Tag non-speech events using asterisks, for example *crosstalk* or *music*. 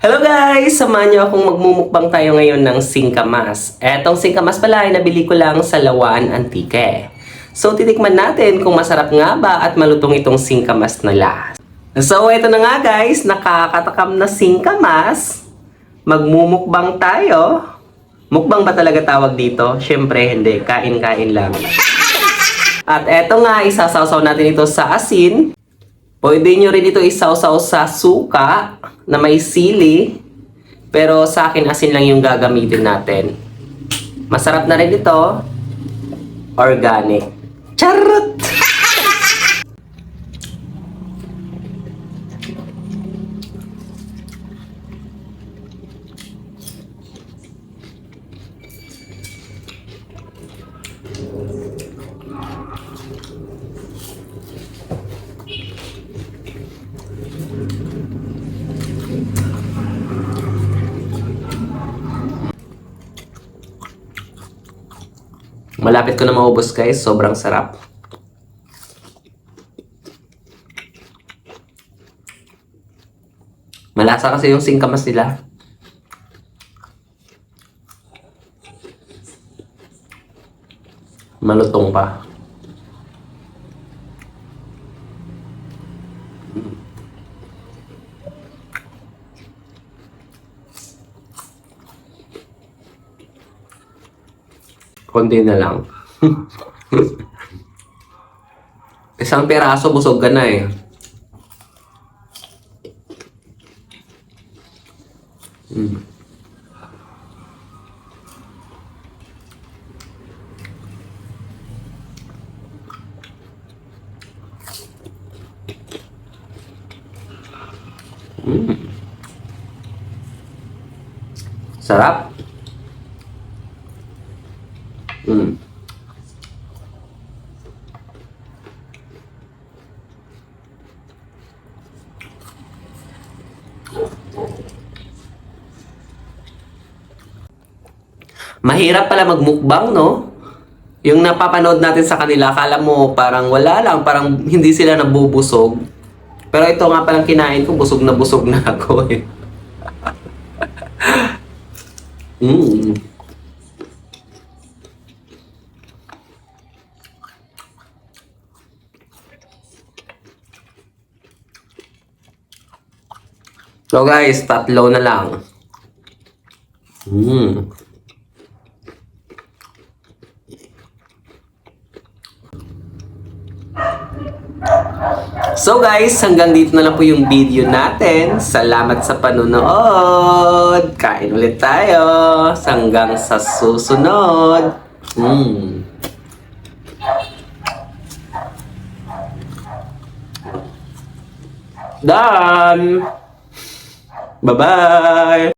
Hello guys! Samahan niyo akong magmumukbang tayo ngayon ng singkamas. Etong singkamas pala ay nabili ko lang sa Lawan Antique. So titikman natin kung masarap nga ba at malutong itong singkamas nila. So ito na nga guys, nakakatakam na singkamas. Magmumukbang tayo. Mukbang ba talaga tawag dito? Syempre hindi, kain-kain lang. At eto nga, isasawsaw natin ito sa asin. Pwede nyo rin ito isawsaw sa suka na may sili. Pero sa akin, asin lang yung gagamitin natin. Masarap na rin ito. Organic. Charot! Malapit ko na maubos guys. Sobrang sarap. Malasa kasi yung singkamas nila. Malutong pa. Konti na lang. *laughs* Isang piraso, busog ka na eh. Mm. Mm. Sarap. Mm. Mahirap pala magmukbang, no? Yung napapanood natin sa kanila, akala mo parang wala lang, parang hindi sila nabubusog. Pero ito nga palang kinain ko, busog na busog na *laughs* ako eh. mm. So guys, tatlo na lang. Mm. So guys, hanggang dito na lang po yung video natin. Salamat sa panonood. Kain ulit tayo. Hanggang sa susunod. Mm. Done! Bye-bye!